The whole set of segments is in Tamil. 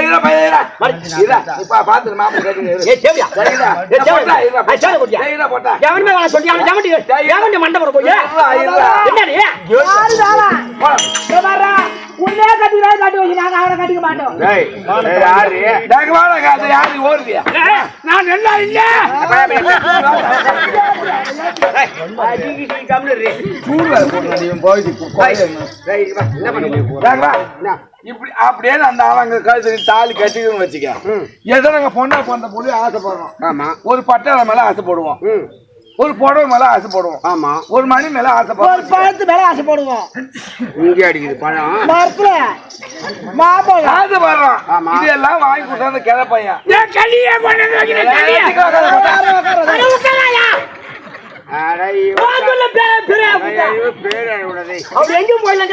மண்டபம் போய்? பாருடா, உன்னே கட்டிக்கிறா, கட்டி வச்சு நாங்க அவனை கட்டிக்க மாட்டோம் யாரு? வாடா, அது யாரு ஓடுதியா? ஏய், நான் நல்லா இல்ல. அடிக்கி சொல்லி கம்முனு இரு. சூடு வேற போட்டுருக்கான், இவன் போயிட்டு கு- குறையணும். டேய், வா, என்ன பண்ண இப்படி அப்படியே அந்த ஆளுங்க கழுத்து தாலி கட்டிக்கணும்னு வச்சுக்க ஏதோ நாங்க பொண்ணா பிறந்த புள்ளி ஆசைப்படுறோம். ஆமா. ஒரு பட்டை மேல ஆசைப்படுவோம். ம். ஒரு புடவை மேல ஆசைப்படுவோம். ஆமா. ஒரு மணி மேல ஒரு ஆசைப்படுவோம் பழத்து மேல ஆசைப்படுவோம். இங்கே அடிக்குது பழம். மரத்துல மாம்பழம். ஆசைப்படுறோம் ஆமா. இது எல்லாம் வாங்கி கொடுத்தா அந்த கிளை பையன் ஏய், எங்கேயும் போயிடலாம்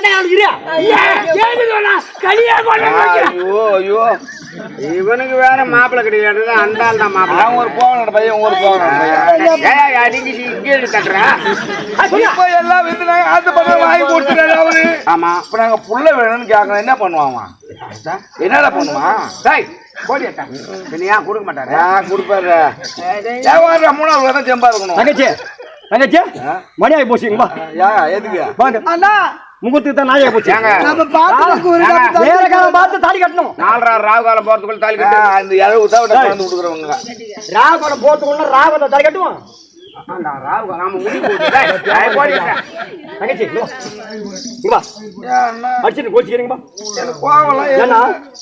இவனுக்கு வேற மாப்பிள்ளை கிடையாது அந்த ஆள் தான் மாப்பிள்ளை. ஒரு போன பையன் ஒரு ஏய், அடிக்கி இங்கே தட்டுற. இப்ப எல்லாம் வந்து வாங்கி கொடுத்துட்டாரு அவரு. ஆமா. இப்ப நாங்க புள்ள வேணும்னு கேட்கணும் என்ன பண்ணுவான் அவன்? என்னடா பண்ணுவான் டேய் போடியாட்டா நீ ஏன் கொடுக்க மாட்டாரு? நான் கொடுப்பாரு மூணாவது தான் செம்பா இருக்கணும். தங்கச்சி. தங்கச்சி மணி ஆகி போச்சு இங்க வா. யா எதுக்கு? வாங்க. அண்ணா. முகூர்த்தத்துக்கு தான் நாய் ஆகி போச்சு நம்ம காலம் பார்த்து தாலி கட்டணும். நாலரை காலம் போறதுக்குள்ள தாலி கட்டு. அந்த இழவு தான் கலந்து கொடுக்குறவங்க. தாலி கட்டுவோம். ராவு காலம் ஏன் அண்ணா? அடிச்சுட்டு கோச்சிக்கிறீங்க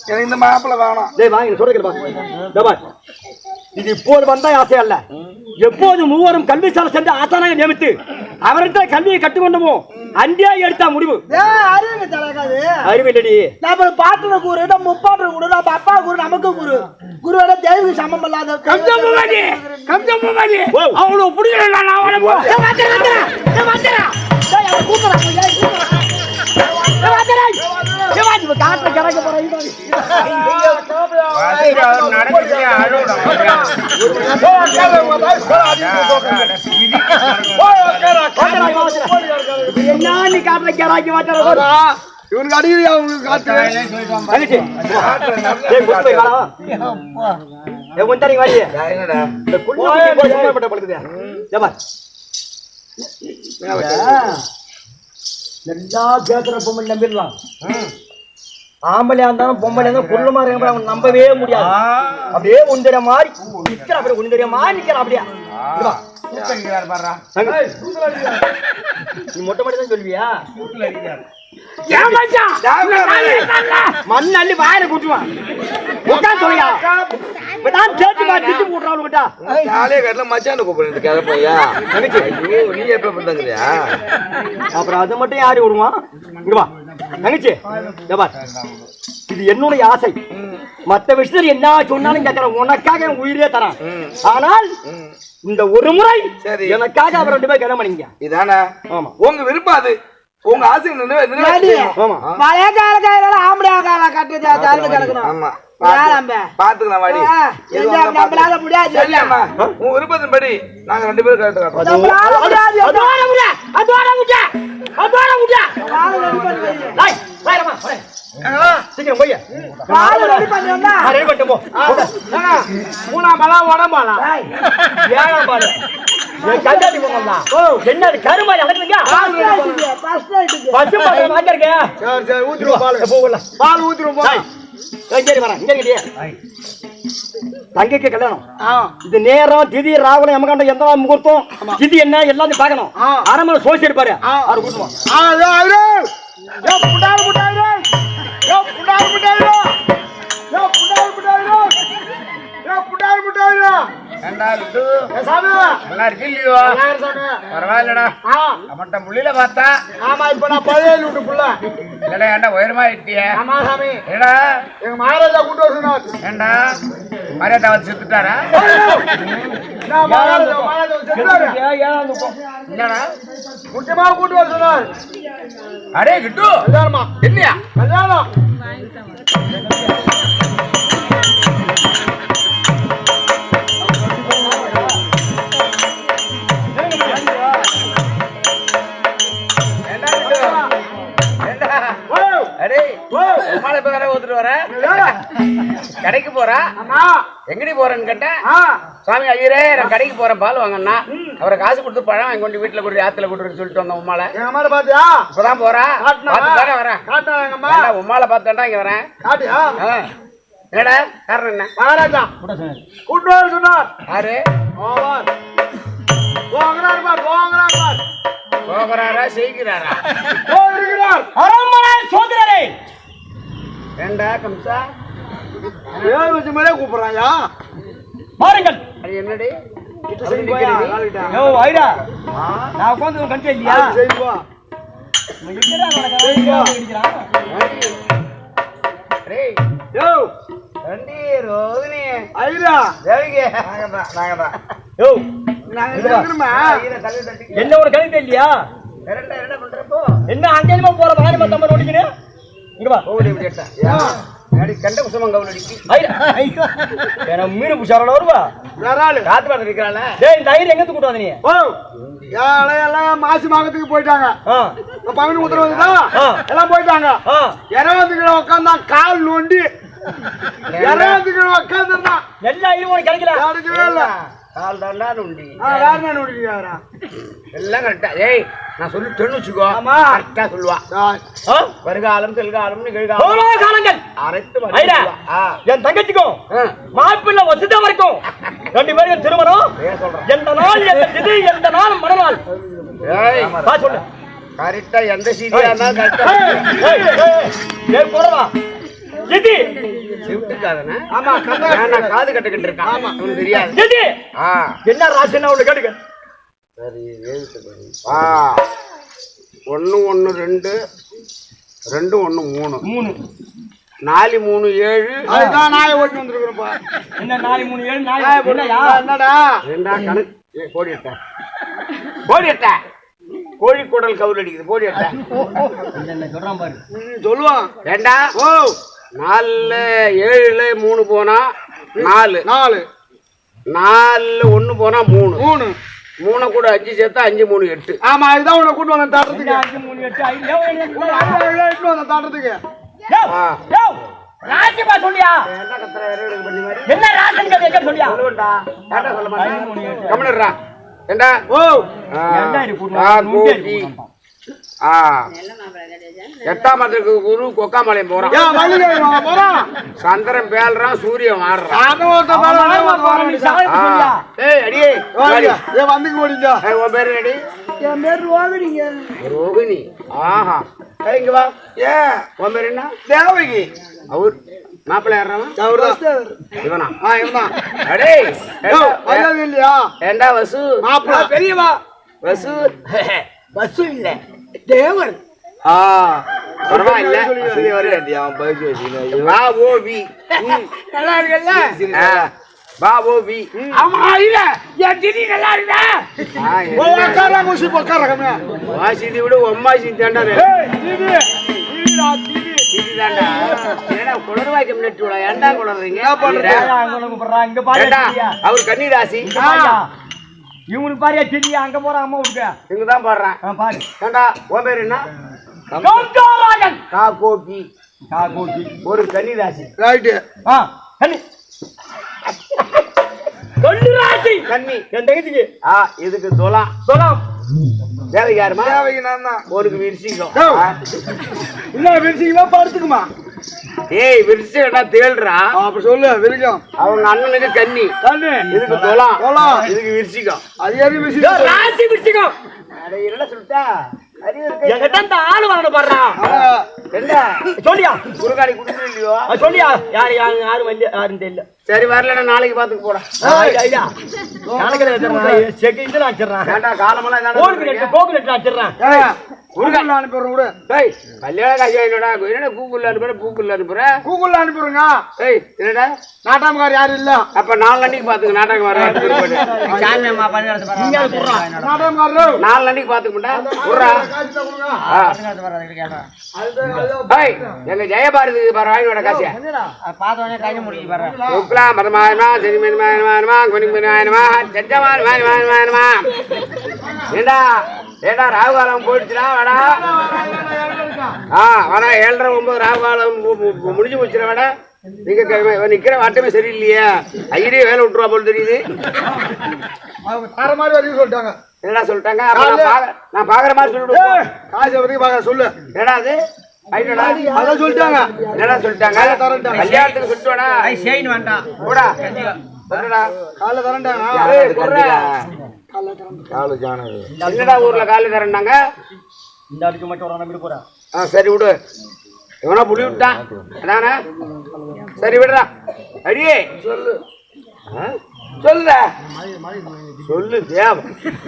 எனக்கு இந்த மாப்பிள்ளை வேணாம். சொல்றேன். இது இப்போது வந்தா ஆசை அல்ல எப்போது மூவரும் கல்விசாலை சென்று ஆசானாக நியமித்து அவர்கிட்ட கல்வியை கற்றுக்கொண்டமோ அன்றே எடுத்த முடிவு அறிவுங்க தலைக்காது அறிவில்லடி நம்ம பாட்டுல கூறு நம்ம முப்பாட்டு கூறு நம்ம அப்பா கூறு நமக்கு கூறு குருவோட தெய்வீக சமம் இல்லாத கம்சம் பூமாரி, கம்சம் பூமாரி. ஓ. அவனை பிடிக்கல நான் அவனை கூப்பிடுறான். காட்டுல கிறங்க போறான். இவனுக்கு அடிக்கடி அவங்களுக்கு எல்லா கேக்குற பொம்மை நம்பிடலாம் ஆம்பளையா இருந்தாலும் பொம்பளையா இருந்தாலும் மாதிரி இருந்தாலும் அவன் நம்பவே முடியாது. அப்படியே உந்தர மாதிரி நிக்கிற. அப்படியே உந்தர மாதிரி நிக்கிற. அப்படியே. நீ மொட்டை மாடி தான்? மண் அள்ளி வாயில கூட்டுவான் உட்காந்து சொல்லியா இப்பதான் கேட்டு பா திட்டு கட்டில மச்சான் கூப்பிடுறது நீ எப்ப அப்புறம் அதை மட்டும் யாரு விடுவான்? இங்க தங்கச்சி பார். இது என்னுடைய ஆசை. மத்த விஷயத்துல என்ன சொன்னாலும் கேட்கறேன் உனக்காக என் உயிரே தரேன். ஆனால் இந்த ஒரு முறை சரி. எனக்காக அவர் ரெண்டு பேரும் கல்யாணம் பண்ணிங்க இதானே? ஆமா. உங்க விருப்பம் அது. உங்க ஆசை நினைவே- கட்டு தள்ளு கிடக்கணும்? பாத்துக்கலாம் வாடி. நம்மளால. முடியாது. உன் விருப்பத்தின்படி நாங்க ரெண்டு பேரும் கரெக்ட். சீக்கிரம் போய். ரெடி பண்ணிட்டு போ. மூணாம் பழம் உடம்பாலாம் ஏழாம் பாடு என் கண்டாடி போங்கம்மா. ஓ என்ன கருமா இறங்குறீங்க first night-க்கு, first night-க்கு. பசு பாட்டு வாங்கிருக்கேன் சரி சரி ஊத்திருவோம் பால். போகல பால் ஊத்திருவோம் போ. சரி வரேன் இங்க இருக்கடியே தங்கைக்கு கல்யாணம். இது நேரம் திதி ராகுலம் எமகாண்டம் எந்த முகூர்த்தம்? திதி என்ன எல்லாத்தையும் பார்க்கணும். அரமனை சோசி இருப்பாரு அவரு கூட்டுவான் ஆ, இதோ அவரு. யோ, புண்டாரு. ஏண்டா, சாமி. நல்லா இருக்கு இல்லையோ. பரவாயில்லடா. ஆ, அவன்கிட்ட முள்ளில பார்த்தா? ஆமா இப்ப நான் பழைய வீட்டு புள்ள. இல்லடா ஏன்டா உயரமா இட்டிய ஆமா சாமி. ஏடா? எங்க மகாராஜா கூட்டு வர சொன்னார். ஏண்டா? மரியாதை வந்து செத்துட்டாரா? முக்கியமா கூட்டு வர சொன்னார். அடே கிட்டு. கல்யாணமா? என்னையா? கல்யாணம். போறா? எங்கடி போறேன்னு கேட்டேன் ஆ. சுவாமி ஐயரே நான் கடைக்கு போறேன் பால் வாங்கண்ணா. அவரை காசு கொடுத்து பழம் வாங்கி கொண்டு வீட்டுல கொண்டு ஆத்துல கொண்டு சொல்லிட்டு வந்தோம் உமால எங்க அம்மால பாத்தியா? இப்பதான் போறா. காட்டுனா? பார்த்து தானே வரேன். காட்டா எங்க அம்மா? ஏண்டா, உம்மால பார்த்தேன்டா இங்க வரேன். என்னடா காரணம் என்ன? மகாராஜா. கூட்டு வர சொன்னார். யாரு? ஓவர் போகிறார் பார் போகிறார் பார். போகிறாரா செய்கிறாரா? போகிறார் அரண்மனை சோதரரே ஏண்டா கம்சா? ஏழு வச்ச மாதிரியே கூப்பிடுறாயா? பாருங்கள் என்னடி? நான் உட்காந்து கண்டு இல்லையா என்ன ஒரு கணிதம் இல்லையா என்ன பண்றப்போ. என்ன அங்கேயுமா போற வாணி மத்தம் ஓடிக்கினு இங்க வா. கண்ட குசமம் ஏன்னா மீன் புஷாரோட வருவா? காத்து பார்த்து இருக்கிறாள். டேய் இந்த ஐயர் எங்க கூட்டு வந்த நீ ஓ. எல்லாம் மாசி மாகத்துக்கு போயிட்டாங்க. பங்குனி உத்தரவு. எல்லாம் போயிட்டாங்க. ஆ. இரவத்துக்கு உட்காந்தான் கால் நோண்டி. இரவத்துக்கு உட்காந்துருந்தான் எல்லா ஐயரும் கிடைக்கல. யாருக்குமே இல்ல. கால் தாண்டா நுண்டி வேற நோண்டிக்கிறாரா எல்லாம் கரெக்டா ஏய் நான் சொல்லி தென்னு வச்சுக்கோ ஆமா. கரெக்டா சொல்லுவா? வருகாலம் தெல்காலம் நிகழ்காலம் காலங்கள். ஆ என் தங்கச்சிக்கும். மாப்பிள்ளை வசதா வரைக்கும் ரெண்டு பேரும் திருமணம் எந்த நாள் எந்த திதி எந்த நாள் மறுநாள் ஏய் சொல்லு கரெக்டா எந்த இருந்தாலும் கரெக்டா ஏய், ஏய், ஏய், ஏய், சிவிட்டுக்காதன ஆமா கண்ணா. நான் காது கட்டுக்கிட்டு இருக்கான். ஆமா. உனக்கு தெரியாது. ஆ. என்ன ராசின்னா ஒண்ணு கேட்டுக்க சரி ஆ ஒன்று ஒன்று ரெண்டு. ரெண்டு ஒன்று மூணு. மூணு. நாலு மூணு ஏழு. அதுதான் நாயை ஓட்டி வந்திருக்கிறோம்ப்பா. என்ன நாலு மூணு ஏழு நாயை? என்னடா? ரெண்டா கணக்கு. கோடி எட்ட. கோடி எட்ட. கோழி குடல் கவுல் அடிக்குது கோடி எட்ட. சொல்லுவான். ஏண்டா? ஓ. நாலுல ஏழுல மூணு போனா நாலு நாலு நாலுல ஒண்ணு போனா மூணு மூணு மூணை கூட அஞ்சு சேர்த்தா அஞ்சு மூணு எட்டு ஆமா இதுதான் உன்னை கூட்டு வந்தேன் தாட்டத்துக்கு அஞ்சு மூணு எட்டு எட்டு தாட்டத்துக்கு ராசிப்பா சொல்லியா மாதிரி என்ன ராசன் கதை சொல்லியா ஏன்டா சொல்ல மாட்டேன் ஏண்டா ஓ எட்டாம் மரத்துக்கு குரு கொக்காமலையும் போறான். சந்திரன் பேல்றான் சூரியன் உன் பேரு அடி என் பேர் ரோகிணிங்க ரோகிணி. ஆஹா. ஏய், இங்க வா. ஏ உன் பேர் என்ன? தேவகி. அவர் மாப்பிள்ளை இவனா? ஆ இவன்தான் அடே இல்லையா? ஏண்டா வசு? மாப்பிள. பெரியவா. வசு? பஸ் இல்ல. தேவர். ஆ பரவாயில்ல. சொல்லி வி நல்லா இருக்குல்ல? வா ஆமா இல்ல. என் திடீ நல்லா இருக்கா? ஓ குசி விட தாண்டா ஏய் ஏடா விட ஏன்டா என்ன அங்க இங்க? அவர் கன்னி ராசி இங்க பாருயா. இவனுக்கு பாரியா தெரியா அங்க போற அம்மா விட்டுக்க. இங்க தான் பாடுறேன் பாரு. ஏண்டா உன் பேர் என்ன? கௌதமராஜன். கா கோபி கா கோபி. ஒரு கன்னி ராசி ரைட்டு ஆ, கண்ணி. கண்ணு ராசி. கன்னி. என் தங்கச்சிக்கு. ஆ இதுக்கு தொலாம். சொல்லாம். தேவைக்கு யாருமா? தேவகி நான் தான் ஒருக்கு விரிசிக்கும். என்ன விரிச்சிங்களா படுத்துக்குமா? ஏய் விரிசிக்கா தேள்றா. அப்படி சொல்லு விரிக்கும் அவங்க அண்ணனுக்கு கன்னி. கண்ணு இதுக்கு தொலாம் தொலாம். இதுக்கு விரிசிக்கும் அது எது யோ, விரிச்சு ராசி பிடிச்சிக்கோ. அட என்ன சொல்லிட்டா? என்கிட்ட இந்த ஆளு. என்ன? சொல்லியா? குறுகாடி குடுக்கணும் இல்லையோ ஆ, சொல்லியா? யாரு யாரு யாரு வந்து யாருன்னு தெரியல. சரி வரலன்னா நாளைக்கு பாத்துக்கு போடா. ஐயா, இதுல வச்சிடுறேன். வேண்டா காலமெல்லாம் நெட்டு வச்சிடுறேன். கூகுள் அனுப்பிடுறோம் விடு டேய் கல்யாண காசு என்னடா என்னடா கூகுள்ல அனுப்புற கூகுள்ல அனுப்புற கூகுள் அனுப்பிடுங்க ஏய் என்னடா நாட்டாமக்கார் யாரும் இல்ல அப்ப நாலு அன்னைக்கு பாத்துக்க நாடகம் வர நீங்க அதை குடுறா. நாட்டாமக்காரரு நாலு அன்னைக்கு பாத்துக்கண்டா விட்றா காசு தான் கொடுங்க ஆ. அதுதான் அதுதான் ஏய் எங்க ஜெயபாரதி பாரு வாங்கினோட காசு பார்த்தோன்னே கையை முடிச்சு பாரு உக்லா மதமாயமா செரிமயமாயமா கொனிமயமாயமா சட்டமாயமாயமாயமா ஏண்டா ஏண்டா ராகுகாலம் போயிடுச்சுடா வாடா. ஆ வரா ஏழரை ஒன்பது ராகுகாலம் முடிஞ்சு போச்சுடா வாடா. நீங்க நிக்கிற வாட்டமே சரியில்லையே. ஐயரே வேலை விட்டுருவா போல தெரியுது. சொல்லிட்டாங்க. என்னடா சொல்லிட்டாங்க? நான் பாக்க- நான் பாக்குற மாதிரி சொல்லிவிடுவோம் ஏய், காசை வரைக்கும் பார்க்க சொல்லு. என்னடா அது? அதான் சொல்லிட்டாங்க. என்னடா சொல்லிட்டாங்க. கல்யாணத்துக்கு சொல்லிட்டுவாடா செயின் வேண்டாம். போடா. காலைல தரேன்டாங்க ஏய், போடுறா. என்னடா ஊர்ல காலு தரேன்னாங்க இந்த அடிக்கு மட்டும் ஒரு நம்பிட்டு போறேன் ஆ சரி விடு. இவனா புடி விட்டான். அதானே? சரி விடுறா அடியே. சொல்லு. ஆ? சொல்லுடா சொல்லு தேவ.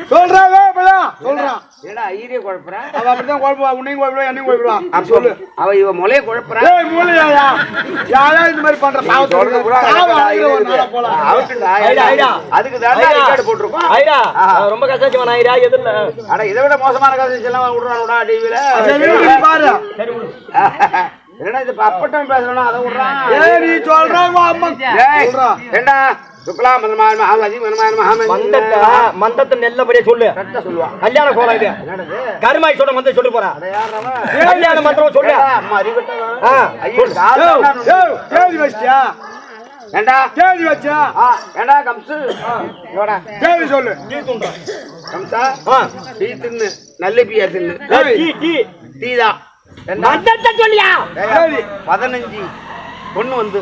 சொல்றாங்க இப்பதான் சொல்றான். ஏடா ஐயரே குழப்பற? அவ அப்படிதான் குழப்பா உன்னையும் குழப்பிடுவா என்னையும் குழப்பிடுவா அப்ப சொல்லு. அவ இவ முளைய குழப்பற? ஏய் யாரா இந்த மாதிரி பண்ற? சொல்றது கூட. போலாம். ஐடா, ஐடா. அதுக்கு தான் ரெக்கார்டு போட்டிருக்கோம். ஐடா. ஆஹா. ரொம்ப கஷ்டம் ஐடா எதிர்ல அட இதை விட மோசமான கதை எல்லாம் விடுறானுடா டிவில சரி, நீ பாரு. என்னடா இது அப்பட்டம் பேசுறோம் அதை விடுறான். ஏய் நீ சொல்றாங்க அம்மா. ஏய், சொல்றா. ஏண்டா? சுக்லா மன்மான் மகாமதி மன்மான் மகாமதி மந்தத்தை நல்லபடியா சொல்லு. சொல்லுவான் கல்யாண கோலம் இது. கருமாய் சொல்ல மந்த சொல்லி போறா. அட யாரவா கல்யாண மந்திரம் சொல்லு. தேதி வச்சியா? ஏண்டா? வச்சியா? ஏண்டா கம்சு? தேதி சொல்லு. கம்சா? ஆ. டீ தின்னு. நல்ல பீயா தின்னு. டீ டீ டீ. தான்? மந்தத்தை சொல்லியா? பதினஞ்சு. பொண்ணு வந்து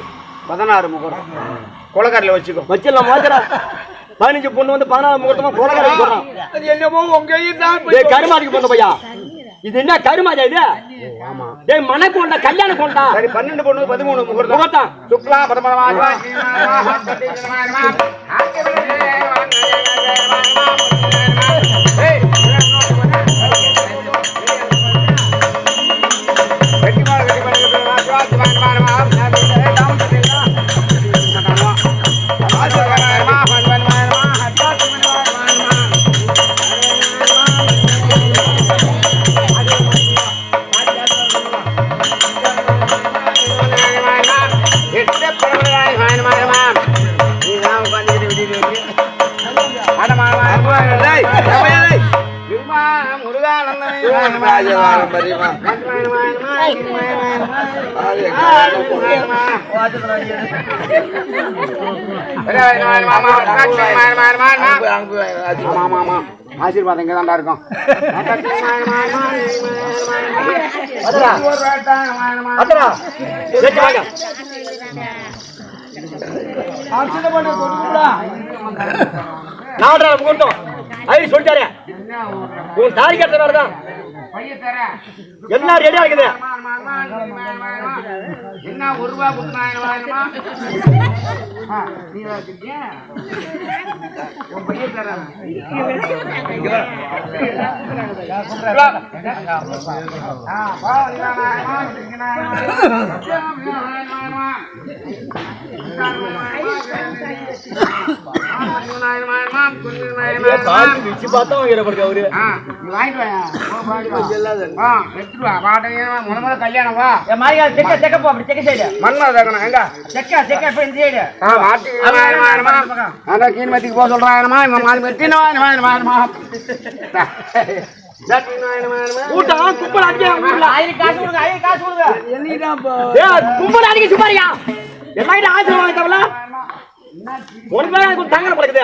பதினாறு முகரம். கொலக்காரில் வச்சுக்கோ வச்சிடலாம் மாத்திரா பதினஞ்சு பொண்ணு வந்து பதினாறு முகூர்த்தமா கோலகார சொல்றான் அது என்னமோ உங்க தான் டேய் கருமாதிக்கு பொண்ணு பையா இது என்ன கருமாதியா இது டேய் மன கொண்டா கல்யாண கொண்டா சரி பன்னெண்டு பொண்ணு பதிமூணு முகூர்த்தம் முகூர்த்தம் சுக்லா பரமரமா எட்டு ஆசீர்வாதம் இங்க தான்டா இருக்கும் அத்தரா சேச்சு நாலரை முகூர்த்தம் ஐடி சொல்லிட்டாரு. உன் தாலி கட்டுற வேலை தான். எல்லாம் ரெடியா இருக்குது? என்ன ஒரு ரூபா நீ வச்சிருக்கியா உன் பையன் தரான் கல்யாணம் வா. மாதிரி செக்க செக்க போ அப்படி செக்க சைடு. எங்க? செக்க செக்க இப்ப இந்த சைடு. ஆ, மாத்தி அதான் கீழ்மத்திக்கு போக சொல்றாங்கம்மா இவன் இவன் கூட்டம் கும்பல் அடிக்க ஆயிரம் காசு கொடுங்க ஆயிரம் காசு கொடுங்க. ஏய், கும்பல் அடிக்க சும்மாரியா எல்லாரும் ஆசீர்வாதம் வாங்கிட்டவள ஒன்று தங்க பழக்குது